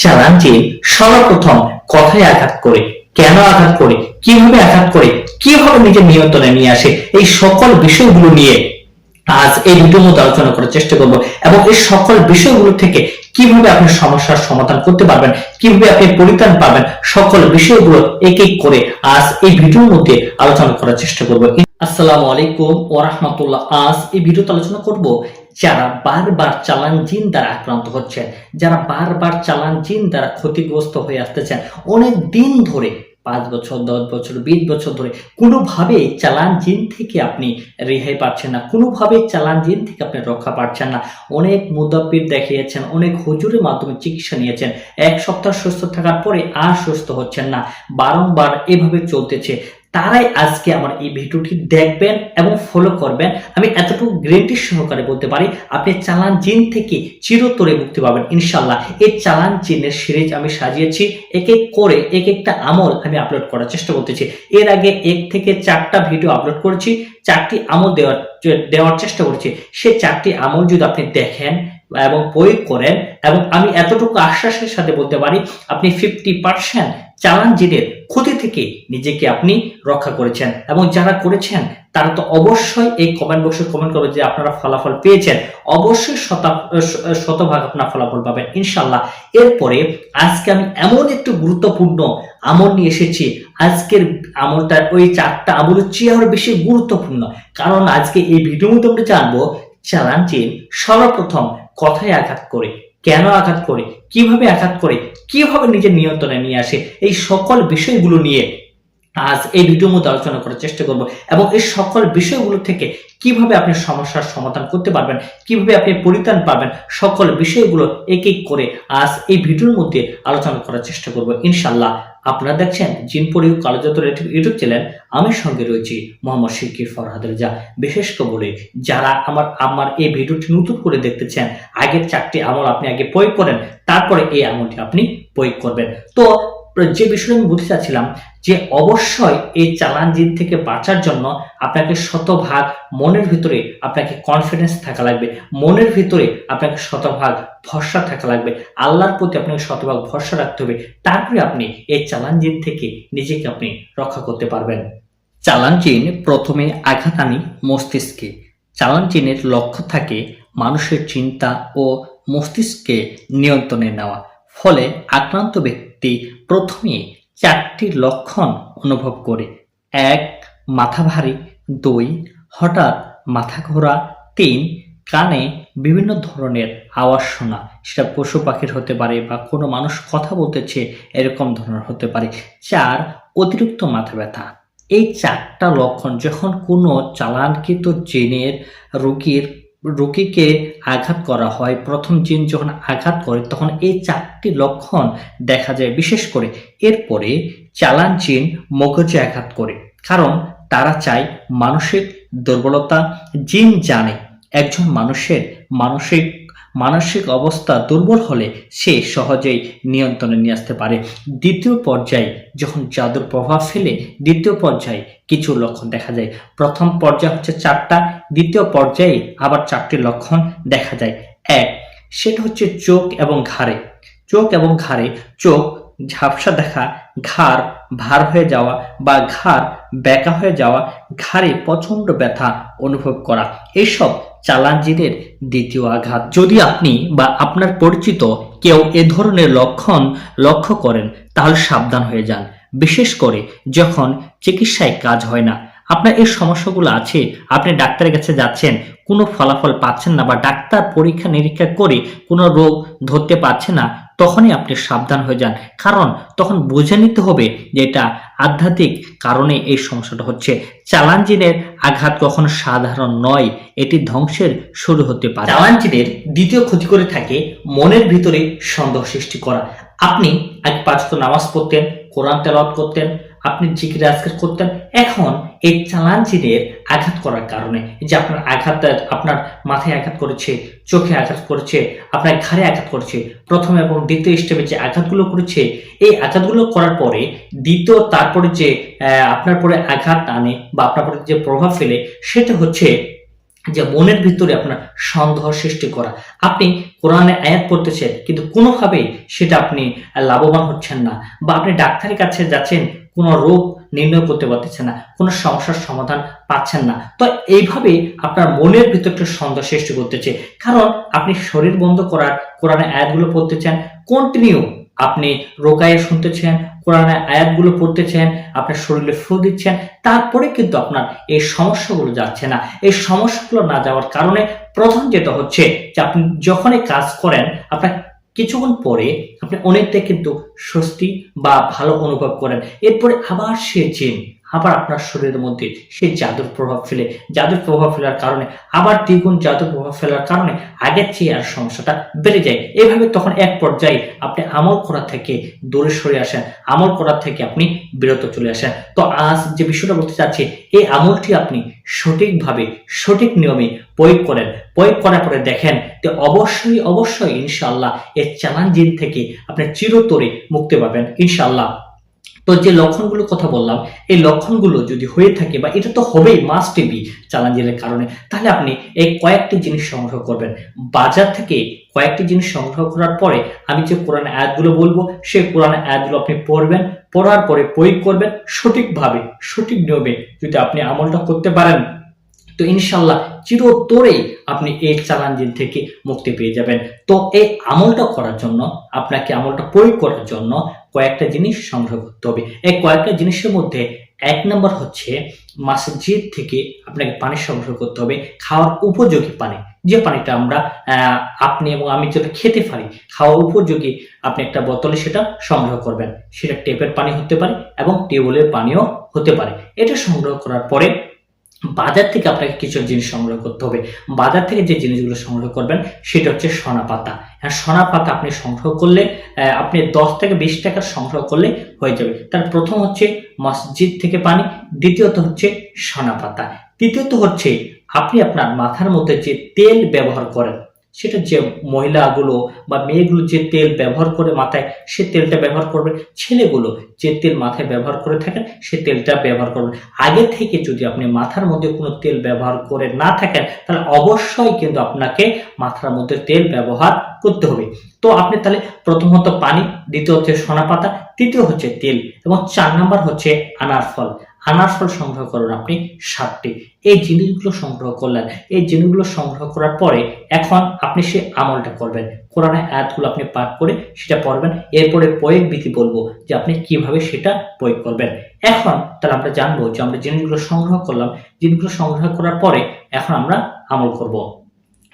চালান যে সর্বপ্রথম কথায় আঘাত করে। কেন আঘাত করে? কীভাবে আঘাত করে? কীভাবে নিজের নিয়ন্ত্রণে নিয়ে আসে? এই সকল বিষয়গুলো নিয়ে আজ এই ভিডিওর মধ্যে আলোচনা করার চেষ্টা করব এবং এই সকল বিষয়গুলো থেকে কীভাবে আপনি সমস্যার সমাধান করতে পারবেন, কীভাবে আপনি পরিত্রাণ পাবেন, সকল বিষয়গুলো এক এক করে আজ এই ভিডিওর মধ্যে আলোচনা করার চেষ্টা করব। আসসালামু আলাইকুম ওয়া আজ এই ভিডিওতে আলোচনা করব যারা বারবার চালান জিন দ্বারা আক্রান্ত হচ্ছেন যারা বারবার চালান জিন দ্বারা ক্ষতিগ্রস্ত হয়ে আসতেছেন, অনেক দিন ধরে, পাঁচ বছর, দশ বছর, বিশ বছর ধরে, কোনোভাবে চালান জিন থেকে আপনি রেহাই পাচ্ছেন না কোনোভাবে চালান জিন থেকে আপনি রক্ষা পাচ্ছেন না। অনেক মুদাব্বির দেখিয়েছেন, অনেক হুজুরের মাধ্যমে চিকিৎসা নিয়েছেন, এক সপ্তাহ সুস্থ থাকার পরে আর সুস্থ হচ্ছেন না। বারংবার এভাবে চলতেছে তারাই আজকে আমার এই ভিডিওটি দেখবেন এবং ফলো করবেন। আমি এতটুকু গ্যারেন্টি সহকারে বলতে পারি, আপনি চালান জিন থেকে চিরতরে মুক্তি পাবেন ইনশাল্লাহ এই চালান জিনের সিরিজ আমি সাজিয়েছি, এক এক করে এক একটা আমল আমি আপলোড করার চেষ্টা করতেছি। এর আগে এক থেকে চারটা ভিডিও আপলোড করেছি, চারটি আমল দেওয়ার দেওয়ার চেষ্টা করেছি। সে চারটি আমল যদি আপনি দেখেন এবং প্রয়োগ করেন এবং আমি এতটুকু আশ্বাসের সাথে বলতে পারি, আপনি ফিফটি পার্সেন্ট চালান জিনের ক্ষতি থেকে নিজেকে আপনি রক্ষা করেছেন। এবং যারা করেছেন, তারা তো অবশ্যই এই কমেন্ট বক্সে কমেন্ট করবে যে আপনারা ফলাফল পেয়েছেন। অবশ্যই শতা- শতভাগ আপনার ফলাফল পাবেন ইনশাল্লাহ এরপরে আজকে আমি এমন একটু গুরুত্বপূর্ণ আমল নিয়ে এসেছি। আজকের আমলটা ওই চারটা আমলের চেয়ে বেশি গুরুত্বপূর্ণ। কারণ আজকে এই ভিডিওর মধ্যে আমরা জানব চালান জিন সর্বপ্রথম কথায় আঘাত করে, কেন আঘাত করে, কীভাবে আঘাত করে, কীভাবে নিজের নিয়ন্ত্রণে নিয়ে আসে, এই সকল বিষয়গুলো নিয়ে আজ এই ভিডিওর মধ্যে আলোচনা করার চেষ্টা করব এবং এই সকল বিষয়গুলো থেকে কীভাবে আপনি সমস্যার সমাধান করতে পারবেন, কীভাবে আপনি পরিত্রাণ পাবেন, সকল বিষয়গুলো এক এক করে আজ এই ভিডিওর মধ্যে আলোচনা করার চেষ্টা করব। ইনশাল্লাহ আপনারা দেখছেন জিন পরিয়োগ কালোজাত ইউটিউব চ্যানেল। আমি সঙ্গে রয়েছি মোহাম্মদ শিকির ফরহাদ রেজা। বিশেষ করে যারা আমার আমার এই ভিডিওটি নতুন করে দেখতে চান আগের চারটি আমল আপনি আগে প্রয়োগ করেন, তারপরে এই আমলটি আপনি প্রয়োগ করবেন। তো যে বিষয়ে আমি বলতে চাচ্ছিলাম যে অবশ্যই এই চালান জিন থেকে বাঁচার জন্য আপনাকে শতভাগ মনের ভিতরে আপনাকে কনফিডেন্স থাকা লাগবে। মনের ভিতরে আপনাকে শতভাগ ভরসা থাকা লাগবে। আল্লাহর প্রতি আপনাকে শতভাগ ভরসা রাখতে হবে। তারপরে আপনি এই চালান জিন থেকে নিজেকে আপনি রক্ষা করতে পারবেন। চালান জিন প্রথমে আঘাত আনি মস্তিষ্কে। চালান জিনের লক্ষ্য থাকে মানুষের চিন্তা ও মস্তিষ্কে নিয়ন্ত্রণে নেওয়া। ফলে আক্রান্ত ব্যক্তি প্রথমে চারটি লক্ষণ অনুভব করে। এক, মাথা ভারী। দুই, হঠাৎ মাথা ঘোরা। তিন, কানে বিভিন্ন ধরনের আওয়াজ শোনা। সেটা পশু পাখির হতে পারে বা কোনো মানুষ কথা বলতেছে, এরকম ধরনের হতে পারে। চার, অতিরিক্ত মাথা ব্যথা। এই চারটা লক্ষণ যখন কোনো চালানকৃত জিনের রোগীর রোগীকে আঘাত করা হয়। প্রথম জিন যখন আঘাত করে, তখন এই চারটি লক্ষণ দেখা যায়। বিশেষ করে এরপরে চালান জিন মগজে আঘাত করে। কারণ তারা চায় মানসিক দুর্বলতা। জিন জানে, একজন মানুষের মানসিক মানসিক অবস্থা দুর্বল হলে সে সহজেই নিয়ন্ত্রণে নিয়ে আসতে পারে। দ্বিতীয় পর্যায়ে যখন জাদুর প্রভাব ফেলে, দ্বিতীয় পর্যায়ে কিছু লক্ষণ দেখা যায়। প্রথম পর্যায় হচ্ছে চারটা, দ্বিতীয় পর্যায়ে আবার চারটি লক্ষণ দেখা যায়। এক, সেটা হচ্ছে চোখ এবং ঘাড়ে। চোখ এবং ঘাড়ে চোখ, ঝাপসা দেখা, ঘাড় ভার হয়ে যাওয়া বা ঘাড় বেঁকা হয়ে যাওয়া, ঘাড়ে প্রচণ্ড ব্যথা অনুভব করা। এসব চালানজিনের দ্বিতীয় আঘাত। যদি আপনি বা আপনার পরিচিত কেউ এ ধরনের লক্ষণ লক্ষ্য করেন, তাহলে সাবধান হয়ে যান। বিশেষ করে যখন চিকিৎসায় কাজ হয় না। আপনার এই সমস্যাগুলো আছে, আপনি ডাক্তারের কাছে যাচ্ছেন, কোনো ফলাফল পাচ্ছেন না বা ডাক্তার পরীক্ষা নিরীক্ষা করে কোনো রোগ ধরতে পারছে না তখনই আপনি সাবধান হয়ে যান। কারণ তখন বুঝে নিতে হবে যে এটা আধ্যাত্মিক কারণে এই সমস্যাটা হচ্ছে। চালানজিনের আঘাত কখনো সাধারণ নয়, এটি ধ্বংসের শুরু হতে পারে। চালানজিনের দ্বিতীয় ক্ষতি করে থাকে মনের ভিতরে সন্দেহ সৃষ্টি করা। আপনি এক পাঁচ নামাজ পড়তেন, কোরআন তেলাওয়াত করতেন, আপনি জিকির আজকার করতেন, এখন এই চালান জিনের আঘাত করার কারণে যে আপনার আঘাত, আপনার মাথায় আঘাত করেছে, চোখে আঘাত করেছে, আপনার ঘাড়ে আঘাত করেছে, প্রথম এবং দ্বিতীয় স্টেপে যে আঘাতগুলো করেছে, এই আঘাতগুলো করার পরে, দ্বিতীয়, তারপরে যে আপনার পরে আঘাত আনে বা আপনার পরে যে প্রভাব ফেলে, সেটা হচ্ছে যে মনের ভিতরে আপনার সন্দেহ সৃষ্টি করা। আপনি কোরআনে আয়াত পড়তেছেন, কিন্তু কোনোভাবেই সেটা আপনি লাভবান হচ্ছেন না বা আপনি ডাক্তারের কাছে যাচ্ছেন কোনো রোগ নির্ণয় করতে পারতেছেন না, কোনো সমস্যার সমাধান পাচ্ছেন না। তো এইভাবে আপনার মনের ভিতর একটা সন্দেহ সৃষ্টি করতেছে। কারণ আপনি শরীর বন্ধ করার কোরআনে আয়াতগুলো পড়তে চান কন্টিনিউ আপনি রোকায়ে শুনতেছেন, কোরআনের আয়াতগুলো পড়তেছেন, আপনার শরীরে ফ্লো দিচ্ছেন, তারপরে কিন্তু আপনার এই সমস্যাগুলো যাচ্ছে না। এই সমস্যাগুলো না যাওয়ার কারণে প্রথম যেটা হচ্ছে যে আপনি যখনই কাজ করেন, আপনার কিছুক্ষণ পরে আপনি অনেকটা কিন্তু স্বস্তি বা ভালো অনুভব করেন। এরপরে আবার সে চেন আবার আপনার শরীরের মধ্যে সে জাদুর প্রভাব ফেলে। জাদুর প্রভাব ফেলার কারণে, আবার দ্বিগুণ জাদুর প্রভাব ফেলার কারণে আগের চেয়ে আর সমস্যাটা বেড়ে যায়। এভাবে তখন এক পর্যায়ে আপনি আমল করা থেকে দূরে সরে আসেন। আমল করার থেকে আপনি বিরত চলে আসেন। তো আজ যে বিষয়টা বলতে চাচ্ছি, এই আমলটি আপনি সঠিকভাবে, সঠিক নিয়মে প্রয়োগ করেন। প্রয়োগ করার পরে দেখেন যে অবশ্যই অবশ্যই ইনশাল্লাহ এই চ্যালেঞ্জিং থেকে আপনি চিরতরে মুক্তি পাবেন। ইনশাল্লাহ তো যে লক্ষণগুলোর কথা বললাম, এই লক্ষণগুলো যদি হয়ে থাকে বা এটা তো হবেই মাস্ট বি চ্যালেঞ্জের কারণে, তাহলে আপনি এই কয়েকটি জিনিস সংগ্রহ করবেন। বাজার থেকে কয়েকটি জিনিস সংগ্রহ করার পরে আমি যে কোরআন আয়াতগুলো বলব, সেই কোরআন আয়াতগুলো আপনি পড়বেন, পড়ার পরে প্রয়োগ করবেন, সঠিকভাবে, সঠিক নিয়মে যদি আপনি আমলটা করতে পারেন, তো ইনশাল্লাহ চিরতরেই আপনি এই চ্যালেঞ্জিং থেকে মুক্তি পেয়ে যাবেন। তো এই আমলটা করার জন্য, আপনাকে আমলটা প্রয়োগ করার জন্য কয়েকটা জিনিস সংগ্রহ করতে হবে। এই কয়েকটা জিনিসের মধ্যে এক নম্বর হচ্ছে মসজিদ থেকে আপনাকে পানি সংগ্রহ করতে হবে, খাওয়ার উপযোগী পানি। যে পানিটা আমরা আপনি এবং আমি যেটা খেতে পারি, খাওয়ার উপযোগী আপনি একটা বোতলে সেটা সংগ্রহ করবেন। সেটা টেপের পানি হতে পারে এবং টিউবওয়েলের পানিও হতে পারে। এটা সংগ্রহ করার পরে বাজার থেকে আপনাকে কিছু জিনিস সংগ্রহ করতে হবে। বাজার থেকে যে জিনিসগুলো সংগ্রহ করবেন, সেটা হচ্ছে সোনা পাতা। হ্যাঁ সোনা পাতা আপনি সংগ্রহ করলে আপনি দশ থেকে বিশ টাকার সংগ্রহ করলে হয়ে যাবে। তার প্রথম হচ্ছে মসজিদ থেকে পানি, দ্বিতীয়ত হচ্ছে সোনা পাতা। তৃতীয়ত হচ্ছে আপনি আপনার মাথার মধ্যে যে তেল ব্যবহার করেন সেটা যে মহিলাগুলো বা মেয়েগুলো যে তেল ব্যবহার করে মাথায়, সে তেলটা ব্যবহার করবে। ছেলেগুলো যে তেল মাথায় ব্যবহার করে থাকেন, সে তেলটা ব্যবহার করবেন আগে থেকে যদি আপনি মাথার মধ্যে কোনো তেল ব্যবহার করে না থাকেন, তাহলে অবশ্যই কিন্তু আপনাকে মাথার মধ্যে তেল ব্যবহার করতে হবে। তো আপনি তাহলে প্রথমত পানি, দ্বিতীয় হচ্ছে সোনা পাতা, তৃতীয় হচ্ছে তেল এবং চার নাম্বার হচ্ছে আনার ফল আনার ফল সংগ্রহ করুন আপনি সাতটি। এই জিনিসগুলো সংগ্রহ করলেন। এই জিনিসগুলো সংগ্রহ করার পরে এখন আপনি সে আমলটা করবেন। কোরআনের আয়াতগুলো আপনি পাঠ করে সেটা পড়বেন। এরপরে প্রয়োগ বিধি বলব যে আপনি কীভাবে সেটা প্রয়োগ করবেন। এখন তাহলে আমরা জানব যে আমরা জিনিসগুলো সংগ্রহ করলাম। জিনিসগুলো সংগ্রহ করার পরে এখন আমরা আমল করব।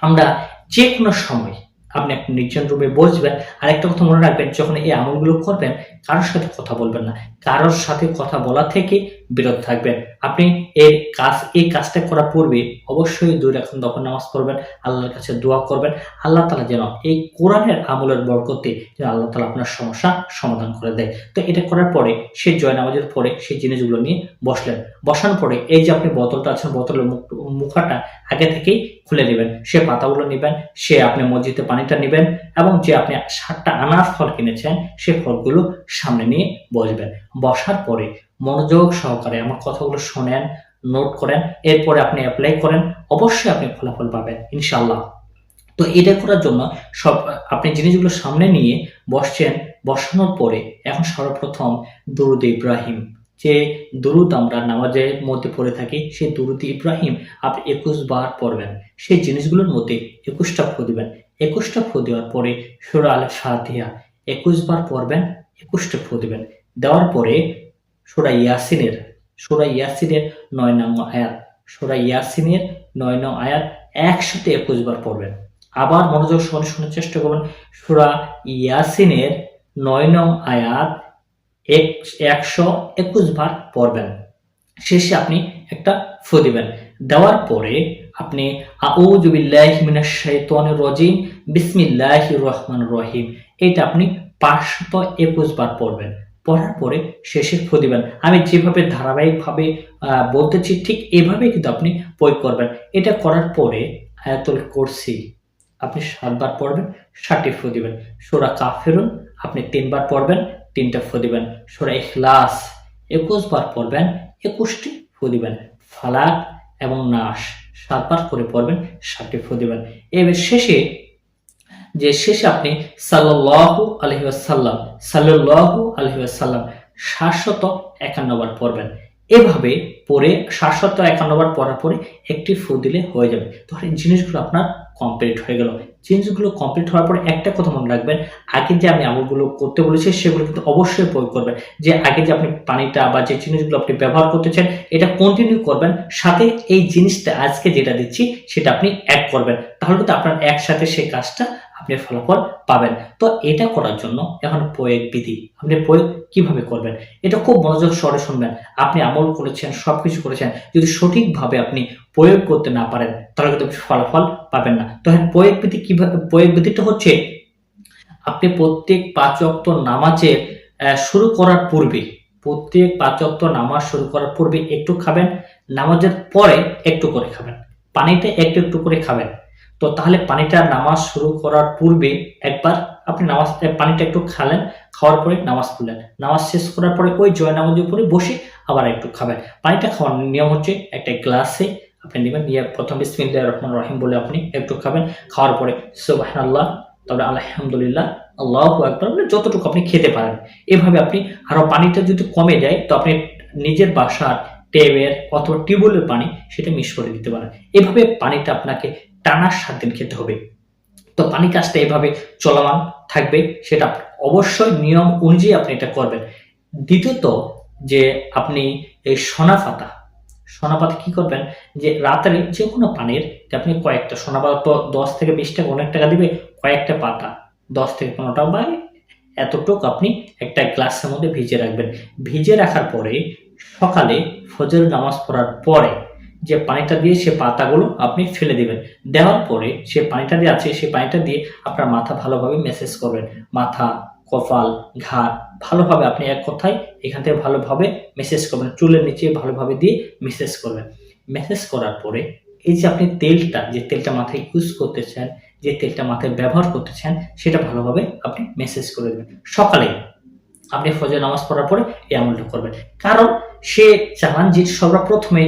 আমরা যে কোনো সময় আপনি আপনি নির্জন রুমে বসবেন। আর একটা কথা মনে রাখবেন, যখন এই আমলগুলো করবেন, কারোর সাথে কথা বলবেন না। কারোর সাথে কথা বলা থেকে বিরত থাকবেন। আপনি এই কাজ, এই কাজটা করার পূর্বে অবশ্যই দুই রাখুন তখন নামাজ পড়বেন, আল্লাহর কাছে দোয়া করবেন। আল্লাহ তালা যেন এই কোরআনের আমলের বরকতে যেন আল্লাহ তালা আপনার সমস্যা সমাধান করে দেয়। তো এটা করার পরে সে জয় নামাজের পরে সেই জিনিসগুলো নিয়ে বসলেন। বসার পরে এই যে আপনি বোতলটা আছেন, বোতলের মুখ, মুখাটা আগে থেকেই খুলে নেবেন। সে পাতাগুলো নেবেন, সে আপনি মসজিদে পানিটা নেবেন এবং যে আপনি সাতটা আনার ফল কিনেছেন, সে ফলগুলো সামনে নিয়ে বসবেন। বসার পরে মনোযোগ সহকারে আমার কথাগুলো শোনেন নোট করেন, এরপরে আপনি অ্যাপ্লাই করেন, অবশ্যই আপনি ফলাফল পাবেন ইনশাল্লাহ তো এটা করার জন্য সব, আপনি জিনিসগুলো সামনে নিয়ে বসছেন, বসানোর পরে এখন সর্বপ্রথম দুরুদ ইব্রাহিম। যে দুরুদ আমরা নামাজের মধ্যে পড়ে থাকি, সেই দুরুদ ইব্রাহিম আপনি একুশ বার পড়বেন। সেই জিনিসগুলোর মধ্যে একুশটা ফু দিবেন। একুশটা ফু দেওয়ার পরে সুরা আল একুশ বার পড়বেন, একুশটা ফু দিবেন। দেওয়ার পরে সুরা ইয়াসিনের সুরা ইয়াসিনের নয় নং আয়াত, সুরা ইয়াসিনের নয় নং আয়াত একসাথে একুশ বার পড়বেন। আবার মনোযোগ সহকারে শোনার চেষ্টা করবেন। সোরা ইয়াসিনের নয় নং আয়াত এক, একশো একুশ বার পড়বেন। শেষে আপনি একটা ফু দিবেন। দেওয়ার পরে আপনি রাজিম, বিসমিল্লাহির রহমানির রহিম এটা আপনি পাঁচশত একুশ বার পড়বেন। পড়ার পরে শেষে ফু দিবেন। আমি যেভাবে ধারাবাহিকভাবে বলতেছি, ঠিক এভাবে কিন্তু আপনি প্রয়োগ করবেন এটা করার পরে আয়াতুল কুরসি আপনি সাতবার পড়বেন, ষাটটি ফু দিবেন। সুরা কাফেরুন আপনি তিনবার পড়বেন, তিনটা ফু দিবেন। সোরা ইখলাস একুশ বার পড়বেন, একুশটি ফু দিবেন। ফালাক এবং নাশ সাতবার করে পড়বেন, ষাটটি ফু দিবেন। এবার শেষে যে শেষে আপনি সাল্লাল্লাহু আলহি আসাল্লাম সাল্লাল্লাহু আলহি আসাল্লাম সাতশত একান্ন বার পড়বেন। এভাবে পরে সাতশত একান্ন বার পড়ার পরে একটি ফু দিলে হয়ে যাবে। এই জিনিসগুলো আপনার কমপ্লিট হয়ে গেল। জিনিসগুলো কমপ্লিট হওয়ার পরে একটা কথা মনে রাখবেন, আগে যে আমি আমলগুলো করতে বলেছি, সেগুলো কিন্তু অবশ্যই প্রয়োগ করবেন। যে আগে যে আপনি পানিটা বা যে জিনিসগুলো আপনি ব্যবহার করতে চান এটা কন্টিনিউ করবেন, সাথে এই জিনিসটা আজকে যেটা দিচ্ছি, সেটা আপনি অ্যাড করবেন। তাহলে কিন্তু আপনার একসাথে সেই কাজটা আপনি ফলাফল পাবেন। তো এটা করার জন্য এখন প্রয়োগ বিধি, আপনি প্রয়োগ কীভাবে করবেন? এটা খুব মনোযোগ সরে শুনবেন। আপনি আমল করেছেন, সবকিছু করেছেন, যদি সঠিকভাবে আপনি প্রয়োগ করতে না পারেন, তাহলে কিন্তু ফলাফল পাবেন না। তো হ্যাঁ প্রয়োগ বিধি কীভাবে, প্রয়োগ বিধিটা হচ্ছে, আপনি প্রত্যেক পাঁচ অক্ত নামাজে শুরু করার পূর্বে, প্রত্যেক পাঁচ অক্ত নামাজ শুরু করার পূর্বে একটু খাবেন, নামাজের পরে একটু করে খাবেন। পানিটা একটু একটু করে খাবেন। তো তাহলে পানিটা নামাজ শুরু করার পূর্বে একবার আপনি নামাজ পানিটা একটু খালেন, খাওয়ার পরে নামাজ পড়লেন। নামাজ শেষ করার পরে ওই জয় নামাজের উপরে বসে আবার একটু খাবেন। পানিটা খাওয়ার নিয়ম হচ্ছে একটা গ্লাসে আপনি নেবেন নিয়ে প্রথম বিসমিল্লাহ রহমান রহিম বলে আপনি একটু খাবেন, খাওয়ার পরে সুবাহান আল্লাহ তারপরে আলহামদুলিল্লাহ, আল্লাহ একবার মানে যতটুকু আপনি খেতে পারেন। এভাবে আপনি আরও পানিটা যদি কমে যায়, তো আপনি নিজের বাসার টেবের অথবা টিউবওয়েলের পানি সেটা মিস করে দিতে পারেন। এভাবে পানিটা আপনাকে টানা সাত দিন খেতে হবে। তো পানি কাজটা এভাবে চলমান থাকবে, সেটা অবশ্যই নিয়ম অনুযায়ী আপনি এটা করবেন। দ্বিতীয়ত যে আপনি এই সোনা পাতা সোনা পাতা কি করবেন যে রাত্রে যে কোনো পানির যে আপনি কয়েকটা সোনা পাতা তো দশ থেকে বিশ টাকা, অনেক টাকা দিবে, কয়েকটা পাতা, দশ থেকে পনেরোটা বা এতটুকু আপনি একটা গ্লাসের মধ্যে ভিজে রাখবেন। ভিজে রাখার পরে সকালে ফজর নামাজ পড়ার পরে যে পানিটা দিয়ে সে পাতাগুলো আপনি ফেলে দিবেন। দেওয়ার পরে সে পানিটা দিয়ে আছে, সে পানিটা দিয়ে আপনার মাথা ভালোভাবে মেসেজ করবেন। মাথা, কপাল ঘাড় ভালোভাবে আপনি এক কথায় এখান থেকে ভালোভাবে মেসেজ করবেন। চুলের নিচে ভালোভাবে দিয়ে মেসেজ করবেন। মেসেজ করার পরে এই যে আপনি তেলটা, যে তেলটা মাথায় ইউজ করতেছেন, যে তেলটা মাথায় ব্যবহার করতেছেন, সেটা ভালোভাবে আপনি মেসেজ করে দেবেন। সকালে আপনি ফজর নামাজ পড়ার পরে এই আমলটা করবেন। কারণ সে চালান যে সর্বপ্রথমে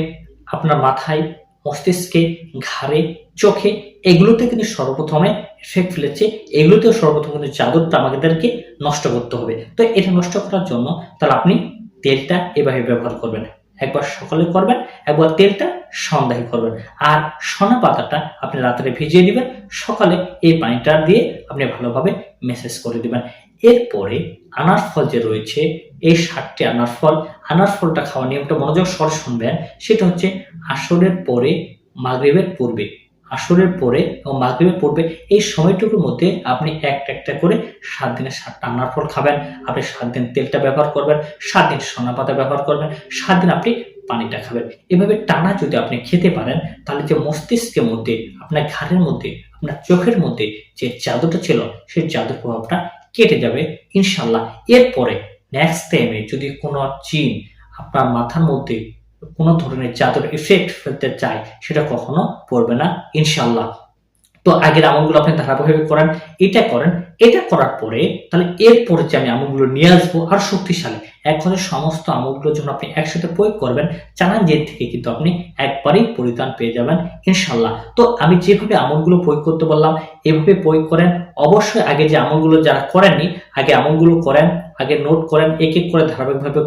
মাথায়, মস্তিষ্কে, ঘাড়ে, চোখে, এগুলোতে কিন্তু সর্বপ্রথমে এফেক্ট ফেলেছে। এগুলোতেও সর্বপ্রথম কিন্তু জাদুরটা আমাদেরকে নষ্ট করতে হবে। তো এটা নষ্ট করার জন্য তাহলে আপনি তেলটা এভাবে ব্যবহার করবেন। একবার সকালে করবেন, একবার তেলটা সন্ধ্যায় করবেন। আর সোনা পাতাটা আপনি রাত্রে ভিজিয়ে দিবেন, সকালে এই পানিটা দিয়ে আপনি ভালোভাবে মেসেজ করে দিবেন। এরপরে আনার ফল যে রয়েছে, এই ষাটটি আনার ফল, আনার ফলটা খাওয়ার নিয়মটা মনোযোগ সর শুনবেন। সেটা হচ্ছে আসরের পরে, মাগরিবের পূর্বে, আসরের পরে এবং মাগরিবের পূর্বে এই সময়টুকুর মধ্যে আপনি একটা একটা করে সাত দিনের সাতটা আনার ফল খাবেন। আপনি সাত দিন তেলটা ব্যবহার করবেন, সাত দিন সোনা পাতা ব্যবহার করবেন, সাত দিন আপনি পানিটা খাবেন। এভাবে টানা যদি আপনি খেতে পারেন, তাহলে যে মস্তিষ্কের মধ্যে, আপনার ঘাড়ের মধ্যে, আপনার চোখের মধ্যে যে জাদুটা ছিল, সেই জাদুর প্রভাবটা কেটে যাবে, ইনশাল্লাহ। এরপরে নেক্সট টাইমে যদি কোনো চিন আপনার মাথার মধ্যে কোনো ধরনের জাদুর এফেক্ট ফেলতে চায়, সেটা কখনো পড়বে না, ইনশাল্লাহ। তো আগের আমলগুলো আপনি ধারাবাহিক করেন, এটা করেন, এটা করার পরে তাহলে এরপরে যে আমি আমলগুলো নিয়ে আসব আর শক্তিশালী। কথায় সমস্ত আমলগুলো যখন আপনি একসাথে প্রয়োগ করবেন, চালান জেদ থেকে কিন্তু আপনি একবারেই পরিত্রাণ পেয়ে যাবেন ইনশাল্লাহ তো আমি যেভাবে আমলগুলো প্রয়োগ করতে বললাম, এভাবে প্রয়োগ করেন। অবশ্যই আগে যে আমলগুলো যারা করেননি, আগে আমলগুলো করেন, আগে নোট করেন এক এক করে ধারাবাহিকভাবে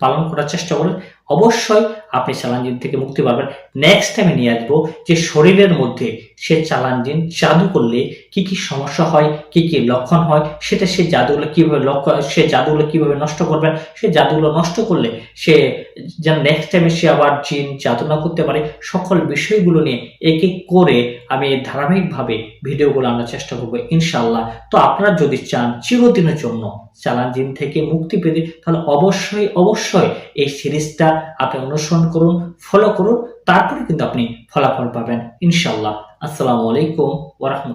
পালন করার চেষ্টা করেন। অবশ্যই আপনি চালানজিন থেকে মুক্তি পাবেন। নেক্সট টাইমে নিয়ে আসব যে শরীরের মধ্যে সে চালানজিন জাদু করলে কি কি সমস্যা হয়, কি কি লক্ষণ হয়, সেটা সে জাদুগুলো কীভাবে লক্ষ্য সে জাদুগুলো কীভাবে নষ্ট করবেন সে জাদুগুলো নষ্ট করলে সে যেন নেক্সট টাইমে সে আবার জিন জাদু না করতে পারে, সকল বিষয়গুলো নিয়ে এক এক করে আমি ধারাবাহিকভাবে ভিডিওগুলো আনার চেষ্টা করব ইনশাল্লাহ তো আপনারা যদি চান চিরদিনের জন্য চালান জিন থেকে মুক্তি পেতে, তাহলে অবশ্যই অবশ্যই এই সিরিজটা আপনি অনুসরণ করুন ফলো করুন তারপরে কিন্তু আপনি ফলাফল পাবেন। ইনশাল্লাহ আসসালামু আলাইকুম ওরহমতুল্লাহ